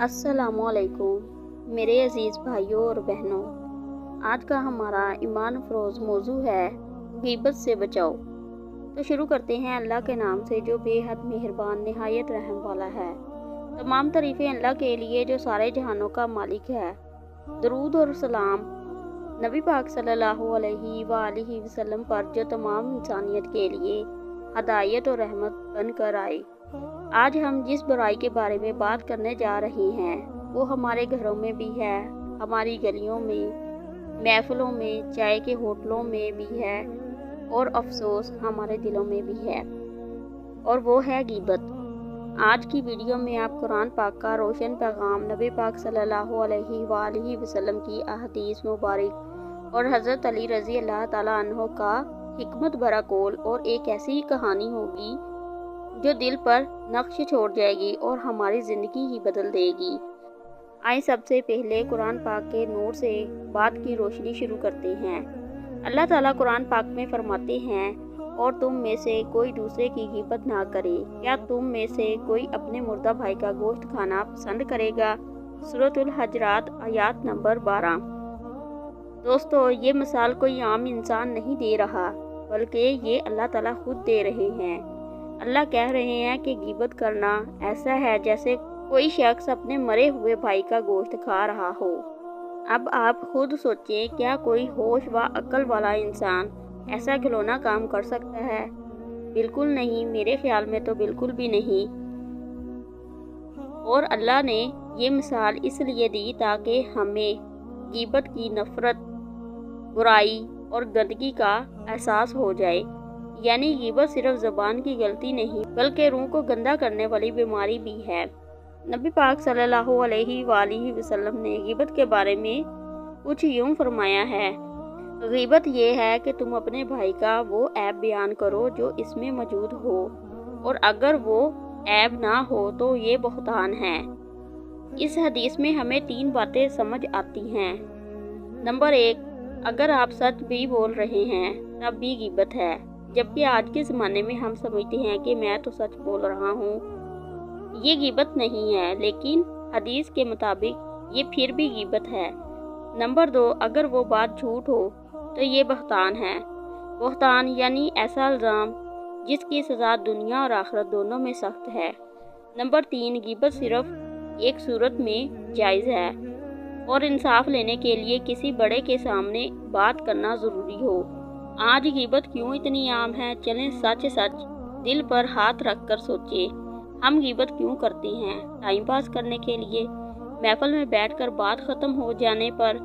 السلام علیکم میرے عزیز بھائیوں اور بہنوں، آج کا ہمارا ایمان افروز موضوع ہے غیبت سے بچاؤ۔ تو شروع کرتے ہیں اللہ کے نام سے جو بے حد مہربان، نہایت رحم والا ہے۔ تمام تعریفیں اللہ کے لیے جو سارے جہانوں کا مالک ہے۔ درود اور سلام نبی پاک صلی اللہ علیہ وآلہ وسلم پر جو تمام انسانیت کے لیے ہدایت اور رحمت بن کر آئے۔ آج ہم جس برائی کے بارے میں بات کرنے جا رہے ہیں، وہ ہمارے گھروں میں بھی ہے، ہماری گلیوں میں، محفلوں میں، چائے کے ہوٹلوں میں بھی ہے، اور افسوس ہمارے دلوں میں بھی ہے۔ اور وہ ہے غیبت۔ آج کی ویڈیو میں آپ قرآن پاک کا روشن پیغام نبی پاک صلی اللہ علیہ وآلہ وسلم کی احادیث مبارک اور حضرت علی رضی اللہ تعالیٰ عنہ کا حکمت برا کول اور ایک ایسی کہانی ہوگی جو دل پر نقش چھوڑ جائے گی اور ہماری زندگی ہی بدل دے گی۔ آئیں سب سے پہلے قرآن پاک کے نور سے بات کی روشنی شروع کرتے ہیں۔ اللہ تعالیٰ قرآن پاک میں فرماتے ہیں، اور تم میں سے کوئی دوسرے کی غیبت نہ کرے۔ کیا تم میں سے کوئی اپنے مردہ بھائی کا گوشت کھانا پسند کرے گا؟ صورت الحجرات، آیات نمبر بارہ۔ دوستو، یہ مثال کوئی عام انسان نہیں دے رہا، بلکہ یہ اللہ تعالیٰ خود دے رہے ہیں۔ اللہ کہہ رہے ہیں کہ غیبت کرنا ایسا ہے جیسے کوئی شخص اپنے مرے ہوئے بھائی کا گوشت کھا رہا ہو۔ اب آپ خود سوچیں، کیا کوئی ہوش و عقل والا انسان ایسا کھلونا کام کر سکتا ہے؟ بالکل نہیں، میرے خیال میں تو بالکل بھی نہیں۔ اور اللہ نے یہ مثال اس لیے دی تاکہ ہمیں غیبت کی نفرت، برائی اور گندگی کا احساس ہو جائے۔ یعنی غیبت صرف زبان کی غلطی نہیں، بلکہ روح کو گندا کرنے والی بیماری بھی ہے۔ نبی پاک صلی اللہ علیہ وآلہ وسلم نے غیبت کے بارے میں کچھ یوں فرمایا ہے۔ غیبت یہ ہے کہ تم اپنے بھائی کا وہ عیب بیان کرو جو اس میں موجود ہو، اور اگر وہ عیب نہ ہو تو یہ بہتان ہے۔ اس حدیث میں ہمیں تین باتیں سمجھ آتی ہیں۔ نمبر ایک، اگر آپ سچ بھی بول رہے ہیں، تب بھی غیبت ہے۔ جبکہ آج کے زمانے میں ہم سمجھتے ہیں کہ میں تو سچ بول رہا ہوں، یہ غیبت نہیں ہے، لیکن حدیث کے مطابق یہ پھر بھی غیبت ہے۔ نمبر دو، اگر وہ بات جھوٹ ہو تو یہ بہتان ہے۔ بہتان یعنی ایسا الزام جس کی سزا دنیا اور آخرت دونوں میں سخت ہے۔ نمبر تین، غیبت صرف ایک صورت میں جائز ہے۔ اور انصاف لینے کے لیے کسی بڑے کے سامنے بات کرنا ضروری ہو۔ آج غیبت کیوں اتنی عام ہے؟ چلیں سچ سچ، دل پر ہاتھ رکھ کر سوچے ہم غیبت کیوں کرتے ہیں؟ ٹائم پاس کرنے کے لیے۔ محفل میں بیٹھ کر بات ختم ہو جانے پر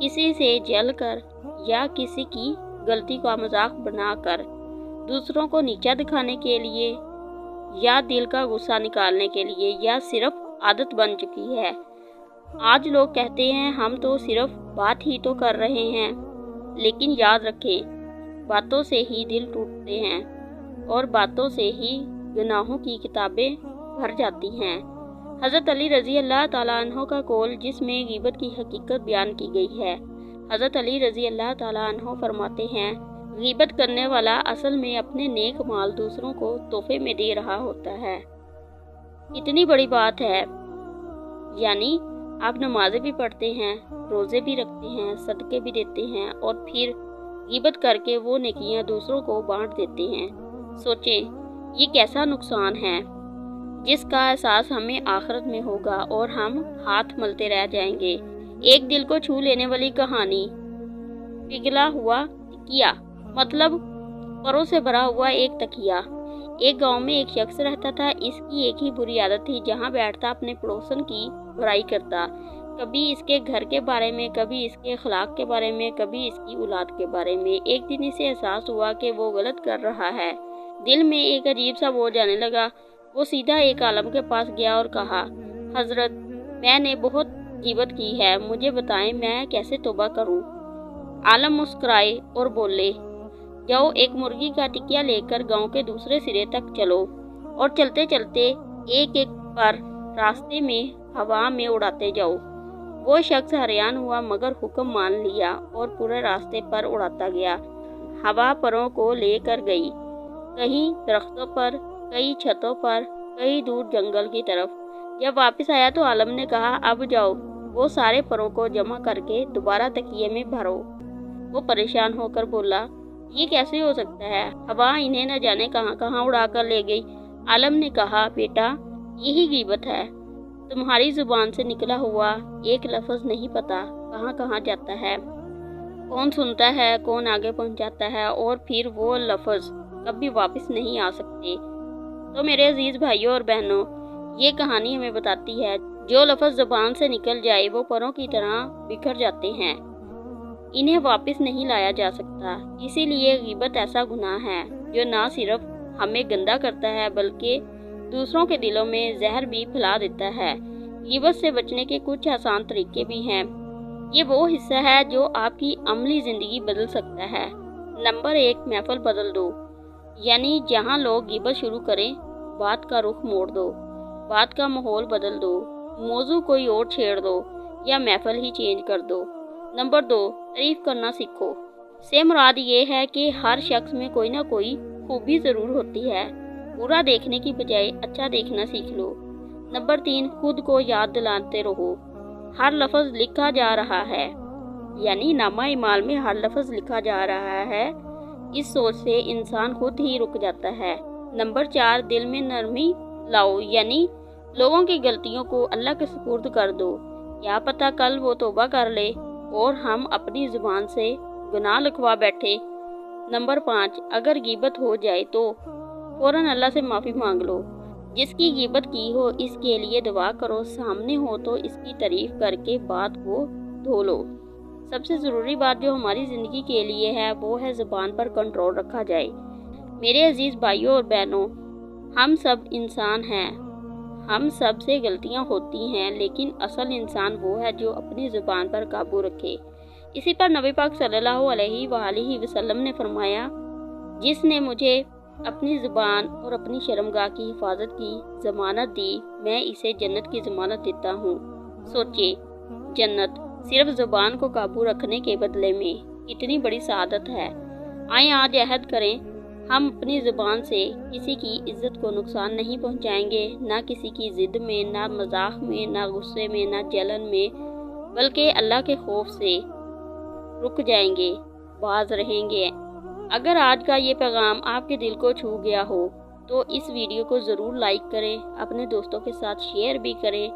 کسی سے جل کر یا کسی کی غلطی کا مذاق بنا کر۔ دوسروں کو نیچا دکھانے کے لیے یا دل کا غصہ نکالنے کے لیے یا صرف عادت بن چکی ہے۔ آج لوگ کہتے ہیں، ہم تو صرف بات ہی تو کر رہے ہیں، لیکن یاد رکھیں باتوں سے ہی دل ٹوٹتے ہیں اور باتوں سے ہی گناہوں کی کتابیں بھر جاتی ہیں۔ حضرت علی رضی اللہ تعالیٰ عنہ کا کول جس میں غیبت کی حقیقت بیان کی گئی ہے۔ حضرت علی رضی اللہ تعالیٰ عنہ فرماتے ہیں، غیبت کرنے والا اصل میں اپنے نیک مال دوسروں کو تحفے میں دے رہا ہوتا ہے۔ اتنی بڑی بات ہے یعنی آپ نمازیں بھی پڑھتے ہیں، روزے بھی رکھتے ہیں، صدقے بھی دیتے ہیں اور پھر غیبت کر کے وہ نکیاں دوسروں کو بانٹ دیتے ہیں۔ سوچیں، یہ کیسا نقصان ہے؟ جس کا احساس ہمیں آخرت میں ہوگا اور ہم ہاتھ ملتے رہ جائیں گے۔ ایک دل کو چھو لینے والی کہانی۔ پگھلا ہوا تکیا مطلب پروں سے بھرا ہوا ایک تکیا ایک گاؤں میں ایک شخص رہتا تھا۔ اس کی ایک ہی بری عادت تھی، جہاں بیٹھتا اپنے پڑوسن کی برائی کرتا۔ کبھی اس کے گھر کے بارے میں، کبھی اس کے اخلاق کے بارے میں، کبھی اس کی اولاد کے بارے میں۔ ایک دن اسے احساس ہوا کہ وہ غلط کر رہا ہے۔ دل میں ایک عجیب سا بوجھ آنے لگا۔ وہ سیدھا ایک عالم کے پاس گیا اور کہا، حضرت، میں نے بہت غیبت کی ہے۔ مجھے بتائیں میں کیسے توبہ کروں عالم مسکرائے اور بولے، جاؤ ایک مرغی کا ٹکیا لے کر گاؤں کے دوسرے سرے تک چلو۔ اور چلتے چلتے ایک ایک پر راستے میں ہوا میں اڑاتے جاؤ۔ وہ شخص حریان ہوا مگر حکم مان لیا اور پورے راستے پر اڑاتا گیا۔ ہوا پروں کو لے کر گئی۔ کہیں درختوں پر، کئی چھتوں پر، کئی دور جنگل کی طرف۔ جب واپس آیا تو عالم نے کہا، اب جاؤ۔ وہ سارے پروں کو جمع کر کے دوبارہ تکیے میں بھرو۔ وہ پریشان ہو کر بولا، یہ کیسے ہو سکتا ہے؟ ہوا انہیں نہ جانے کہاں کہاں اڑا کر لے گئی۔ عالم نے کہا، بیٹا، یہی غیبت ہے۔ تمہاری زبان سے نکلا ہوا ایک لفظ نہیں پتا کہاں کہاں جاتا ہے۔ کون سنتا ہے، کون آگے پہنچاتا ہے اور پھر وہ لفظ کبھی واپس نہیں آ سکتے۔ تو میرے عزیز بھائیوں اور بہنوں، یہ کہانی ہمیں بتاتی ہے، جو لفظ زبان سے نکل جائے وہ پروں کی طرح بکھر جاتے ہیں۔ انہیں واپس نہیں لایا جا سکتا، اسی لیے غیبت ایسا گناہ ہے جو نہ صرف ہمیں گندا کرتا ہے بلکہ دوسروں کے دلوں میں زہر بھی پھیلا دیتا ہے۔ غیبت سے بچنے کے کچھ آسان طریقے بھی ہیں۔ یہ وہ حصہ ہے جو آپ کی عملی زندگی بدل سکتا ہے۔ نمبر ایک، محفل بدل دو۔ یعنی جہاں لوگ غیبت شروع کریں، بات کا رخ موڑ دو۔ بات کا ماحول بدل دو۔ موضوع کوئی اور چھیڑ دو یا محفل ہی چینج کر دو۔ نمبر دو، تعریف کرنا سیکھو۔ سے مراد یہ ہے کہ ہر شخص میں کوئی نہ کوئی خوبی ضرور ہوتی ہے۔ برا دیکھنے کی بجائے اچھا دیکھنا سیکھ لو۔ نمبر تین، خود کو یاد دلاتے رہو۔ ہر لفظ لکھا جا رہا ہے۔ یعنی نامہ امال میں ہر لفظ لکھا جا رہا ہے۔ اس سوچ سے انسان خود ہی رک جاتا ہے۔ نمبر چار، دل میں نرمی لاؤ۔ یعنی لوگوں کی غلطیوں کو اللہ کے سپرد کر دو۔ کیا پتہ کل وہ توبہ کر لے اور ہم اپنی زبان سے گناہ لکھوا بیٹھے۔ نمبر پانچ، اگر غیبت ہو جائے تو فوراً اللہ سے معافی مانگ لو۔ جس کی غیبت کی ہو، اس کے لیے دعا کرو۔ سامنے ہو تو اس کی تعریف کر کے بات کو دھو لو۔ سب سے ضروری بات جو ہماری زندگی کے لیے ہے، وہ ہے زبان پر کنٹرول رکھا جائے۔ میرے عزیز بھائیوں اور بہنوں، ہم سب انسان ہیں۔ ہم سب سے غلطیاں ہوتی ہیں، لیکن اصل انسان وہ ہے جو اپنی زبان پر قابو رکھے۔ اسی پر نبی پاک صلی اللہ علیہ وآلہ وسلم نے فرمایا، جس نے مجھے اپنی زبان اور اپنی شرمگاہ کی حفاظت کی ضمانت دی، میں اسے جنت کی ضمانت دیتا ہوں۔ سوچے جنت صرف زبان کو قابو رکھنے کے بدلے میں اتنی بڑی سعادت ہے۔ آئیں آج عہد کریں۔ ہم اپنی زبان سے کسی کی عزت کو نقصان نہیں پہنچائیں گے، نہ کسی کی ضد میں، نہ مذاق میں، نہ غصے میں، نہ جلن میں، بلکہ اللہ کے خوف سے رک جائیں گے، باز رہیں گے۔ اگر آج کا یہ پیغام آپ کے دل کو چھو گیا ہو، تو اس ویڈیو کو ضرور لائک کریں، اپنے دوستوں کے ساتھ شیئر بھی کریں۔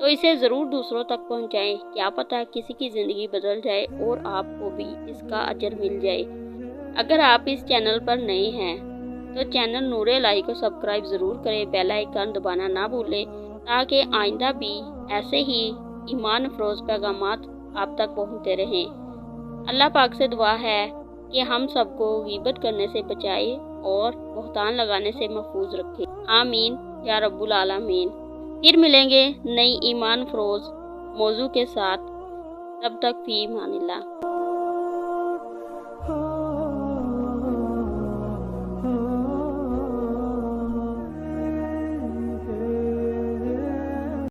تو اسے ضرور دوسروں تک پہنچائیں، کیا پتہ کسی کی زندگی بدل جائے اور آپ کو بھی اس کا اجر مل جائے۔ اگر آپ اس چینل پر نئے ہیں، تو چینل نور لائی کو سبسکرائب ضرور کریں، بیل آئیکن دبانا نہ بھولیں، تاکہ آئندہ بھی ایسے ہی ایمان افروز پیغامات آپ تک پہنچتے رہیں۔ اللہ پاک سے دعا ہے۔ کہ ہم سب کو غیبت کرنے سے بچائے اور بہتان لگانے سے محفوظ رکھے۔ آمین۔ یا رب العالمین۔ پھر ملیں گے نئی ایمان فروز موضوع کے ساتھ۔ تب تک فی ایمان اللہ۔